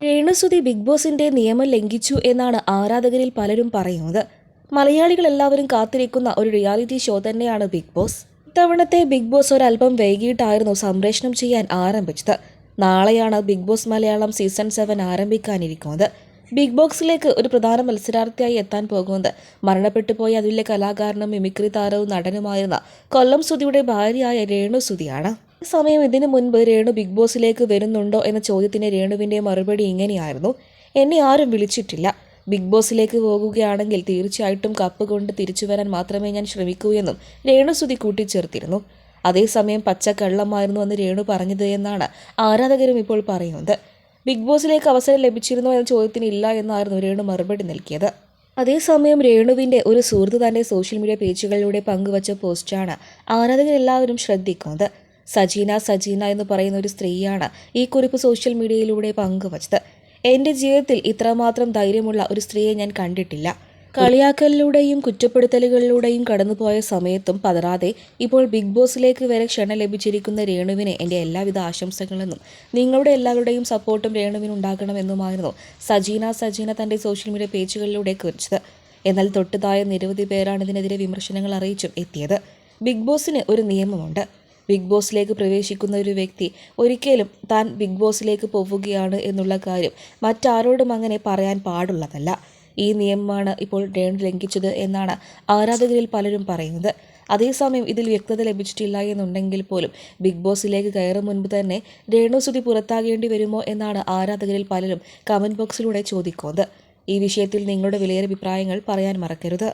രേണുസുതി ബിഗ് ബോസിന്റെ നിയമം ലംഘിച്ചു എന്നാണ് ആരാധകരിൽ പലരും പറയുന്നത്. മലയാളികൾ എല്ലാവരും കാത്തിരിക്കുന്ന ഒരു റിയാലിറ്റി ഷോ തന്നെയാണ് ബിഗ് ബോസ്. ഇത്തവണത്തെ ബിഗ് ബോസ് ഒരല്പം വൈകിട്ടായിരുന്നു സംപ്രേഷണം ചെയ്യാൻ ആരംഭിച്ചത്. നാളെയാണ് Bigg Boss Malayalam season seven ആരംഭിക്കാനിരിക്കുന്നത്. Big ബോക്സിലേക്ക് ഒരു പ്രധാന മത്സരാർത്ഥിയായി എത്താൻ പോകുന്നത്. മരണപ്പെട്ടു പോയ അതിലെ കലാകാരനും മിമിക്രി താരവും നടനുമായിരുന്ന കൊല്ലം സുതിയുടെ ഭാര്യയായ രേണു സുധിയാണ് സമയം ഇതിനു മുൻപ് രേണു ബിഗ് ബോസിലേക്ക് വരുന്നുണ്ടോ എന്ന ചോദ്യത്തിന് രേണുവിന്റെ മറുപടി ഇങ്ങനെയായിരുന്നു. എന്നെ ആരും വിളിച്ചിട്ടില്ല. ബിഗ് ബോസിലേക്ക് പോകുകയാണെങ്കിൽ തീർച്ചയായിട്ടും കപ്പ് കൊണ്ട് തിരിച്ചു വരാൻ മാത്രമേ ഞാൻ ശ്രമിക്കൂ എന്നും രേണു സുധി കൂട്ടിച്ചേർത്തിരുന്നു. അതേസമയം പച്ചക്കള്ളമായിരുന്നു എന്ന് രേണു പറഞ്ഞത് എന്നാണ് ആരാധകരും ഇപ്പോൾ പറയുന്നത്. ബിഗ് ബോസിലേക്ക് അവസരം ലഭിച്ചിരുന്നോ എന്ന ചോദ്യത്തിന് ഇല്ല എന്നായിരുന്നു രേണു മറുപടി നൽകിയത്. അതേസമയം രേണുവിന്റെ ഒരു സുഹൃത്ത് തന്റെ സോഷ്യൽ മീഡിയ പേജുകളിലൂടെ പങ്കുവച്ച പോസ്റ്റാണ് ആരാധകരെല്ലാവരും ശ്രദ്ധിക്കുന്നത്. സജീന സജീന എന്ന് പറയുന്ന ഒരു സ്ത്രീയാണ് ഈ കുറിപ്പ് സോഷ്യൽ മീഡിയയിലൂടെ പങ്കുവച്ചത്. എന്റെ ജീവിതത്തിൽ ഇത്രമാത്രം ധൈര്യമുള്ള ഒരു സ്ത്രീയെ ഞാൻ കണ്ടിട്ടില്ല. കളിയാക്കലിലൂടെയും കുറ്റപ്പെടുത്തലുകളിലൂടെയും കടന്നുപോയ സമയത്തും പതറാതെ ഇപ്പോൾ ബിഗ് ബോസിലേക്ക് വരെ ക്ഷണം ലഭിച്ചിരിക്കുന്ന രേണുവിനെ എന്റെ എല്ലാവിധ ആശംസകളെന്നും നിങ്ങളുടെ എല്ലാവരുടെയും സപ്പോർട്ടും രേണുവിന് ഉണ്ടാകണമെന്നുമായിരുന്നു സജീന സജീന തന്റെ സോഷ്യൽ മീഡിയ പേജുകളിലൂടെ കുറിച്ചത്. എന്നാൽ തൊട്ടുതായ നിരവധി പേരാണ് ഇതിനെതിരെ വിമർശനങ്ങൾ അറിയിച്ചും എത്തിയത്. ബിഗ് ബോസിന് ഒരു നിയമമുണ്ട്. ബിഗ് ബോസിലേക്ക് പ്രവേശിക്കുന്ന ഒരു വ്യക്തി ഒരിക്കലും താൻ ബിഗ് ബോസിലേക്ക് പോവുകയാണ് എന്നുള്ള കാര്യം മറ്റാരോടും അങ്ങനെ പറയാൻ പാടുള്ളതല്ല. ഈ നിയമമാണ് ഇപ്പോൾ ഡേൺ ലംഘിച്ചത് എന്നാണ് ആരാധകരിൽ പലരും പറയുന്നത്. അതേസമയം ഇതിൽ വ്യക്തത ലഭിച്ചിട്ടില്ല എന്നുണ്ടെങ്കിൽ പോലും ബിഗ് ബോസിലേക്ക് കയറും മുൻപ് തന്നെ രേണുസുതി പുറത്താകേണ്ടി വരുമോ എന്നാണ് ആരാധകരിൽ പലരും കമന്റ് ബോക്സിലൂടെ ചോദിക്കുന്നത്. ഈ വിഷയത്തിൽ നിങ്ങളുടെ വിലയേറെ അഭിപ്രായങ്ങൾ പറയാൻ മറക്കരുത്.